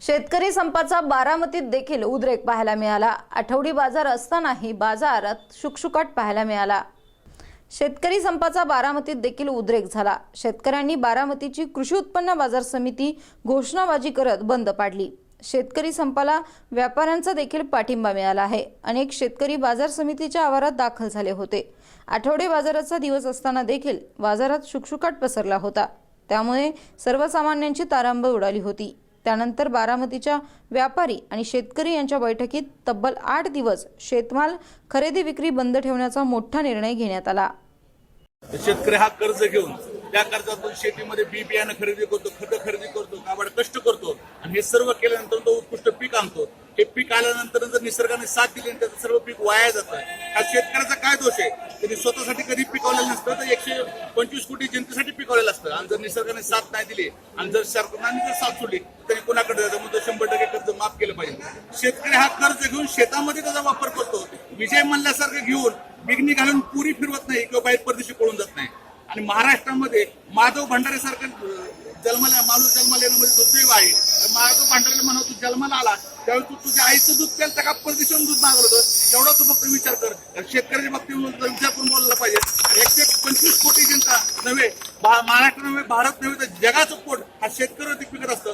शेतकरी संपाचा बारामतीत देखील उद्रेक पाहायला मिळाला. आठवडी बाजार असतानाही बाजारात शुकशुकाट पाहायला मिळाला. शेतकरी संपाचा बारामतीत देखील उद्रेक झाला. शेतकऱ्यांनी बारामतीची कृषी उत्पन्न बाजार समिती घोषणाबाजी करत बंद पाडली. शेतकरी संपाला व्यापाऱ्यांचा देखील पाठिंबा मिळाला आहे. अनेक शेतकरी बाजार समितीच्या आवारात दाखल झाले होते. आठवडे बाजाराचा दिवस असताना देखील बाजारात शुकशुकाट पसरला होता. त्यामुळे सर्वसामान्यांची तारांब उडाली होती. त्यानंतर बारामतीच्या व्यापारी आणि शेतकरी यांच्या बैठकीत तब्बल आठ दिवस शेतमाल खरेदी विक्री बंद ठेवण्याचा मोठा निर्णय घेण्यात आला. शेतकरी हा कर्ज घेऊन त्या कर्जातून शेतीमध्ये बी बियाणं खरेदी करतो खत खरेदी करतो काबाड कष्ट करतो आणि हे सर्व केल्यानंतर तो उत्कृष्ट पीक आणतो. हे पीक आल्यानंतर जर निसर्गाने साथ दिली त्याचं सर्व पीक वाया जातं हा शेतकऱ्याचा काय दोष आहे? त्यांनी स्वतःसाठी कधी पिकवलेलं नसतं तर एकशे पंचवीस कोटी जनतेसाठी पिकवलेलं असतं. आणि जर निसर्गाने साथ नाही दिली आणि जर सरकारने जर साथ सोडली तरी कोणाकडे जातं मग तो शंभर टक्के कर्ज माफ केलं पाहिजे. शेतकरी हा कर्ज घेऊन शेतामध्ये त्याचा वापर करतो. विजय मल्ल्यासारखं घेऊन बिगणी घालून पुरी फिरवत नाही किंवा बाहेर परदेशी पळून जात नाही. आणि महाराष्ट्रामध्ये माधव भंडारे सारखं जन्माला माणूस जन्माला म्हणजे दुर्दैव आहे. माधव भंडारेला म्हणा तू जन्माला आला त्यावेळी तू तुझ्या आईचं दूध प्यायला का परदेशातून दूध मागवलं होतं? एवढा तू फक्त विचार कर. शेतकऱ्याच्या बाबतीत विचार करून बोलला पाहिजे. आणि एकशे पंचवीस कोटी जनता नव्हे महाराष्ट्र नव्हे भारत नव्हे तर जगाचं पोट हा शेतकऱ्यावरती पिकत असतं.